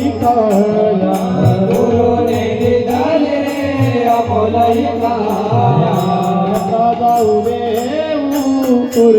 કયા ગુરુને દીધા અમોલય કયા દાદા ઉમે ઉર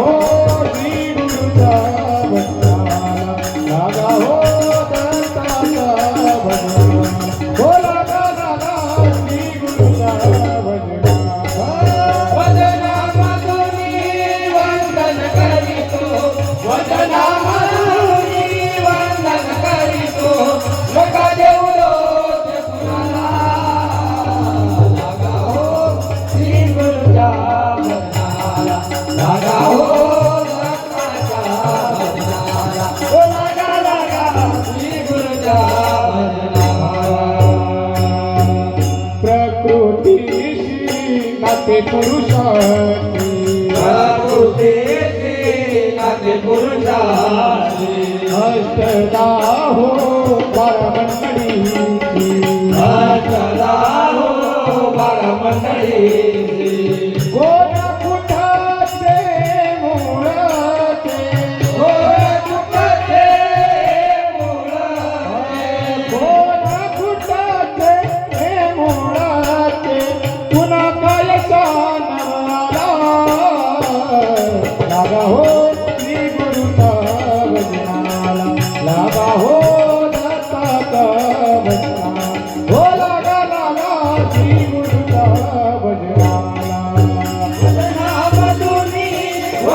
오. 어? নাতে পুরুষার্থী হস্তদাহো বারমণ্ডলী হস্তদাহো বারমণ্ডলী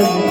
Amém. Uhum.